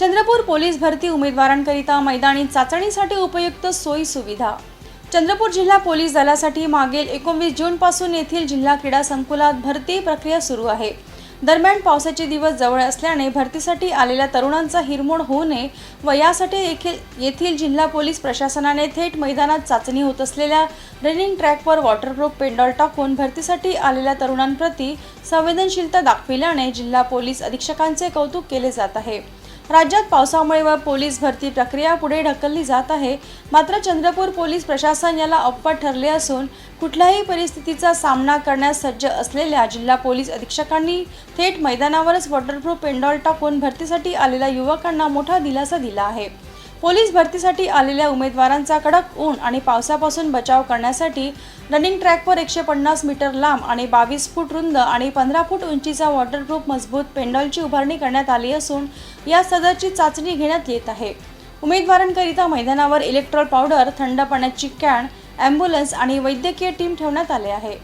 Chandrapur police भरती उमेदवारांकरिता मैदानी चाचणीसाठी उपयुक्त सोयी सुविधा. चंद्रपूर जिल्हा पोलीस दलासाठी मागील एकोणवीस जूनपासून येथील जिल्हा क्रीडा संकुलात भरती प्रक्रिया सुरू आहे. दरम्यान पावसाचे दिवस जवळ असल्याने भरतीसाठी आलेल्या तरुणांचा हिरमोड होऊ नये व यासाठी देखील येथील जिल्हा पोलीस प्रशासनाने थेट मैदानात चाचणी होत असलेल्या रनिंग ट्रॅकवर वॉटरप्रूफ पेंडॉल टाकून भरतीसाठी आलेल्या तरुणांप्रती संवेदनशीलता दाखविल्याने जिल्हा पोलीस अधीक्षकांचे कौतुक केले जात आहे. राज्यात पावसामुळे व पोलीस भरती प्रक्रिया पुढे ढकलली जात आहे. मात्र चंद्रपूर पोलीस प्रशासन याला अपवाद ठरले असून कुठल्याही परिस्थितीचा सामना करण्यास सज्ज असलेल्या जिल्हा पोलीस अधीक्षकांनी थेट मैदानावरच वॉटरप्रूफ पेंडॉल टाकून भरतीसाठी आलेल्या युवकांना मोठा दिलासा दिला आहे. पोलीस भरतीसाठी आलेल्या उमेदवारांचा कडक ऊन आणि पावसापासून बचाव करण्यासाठी रनिंग ट्रॅकवर एकशे पन्नास मीटर लांब आणि बावीस फूट रुंद आणि पंधरा फूट उंचीचा वॉटरप्रूफ मजबूत पेंडॉलची उभारणी करण्यात आली असून या सदरची चाचणी घेण्यात येत आहे. उमेदवारांकरिता मैदानावर इलेक्ट्रॉल पावडर थंड पाण्याची कॅन ॲम्ब्युलन्स आणि वैद्यकीय टीम ठेवण्यात आले आहे.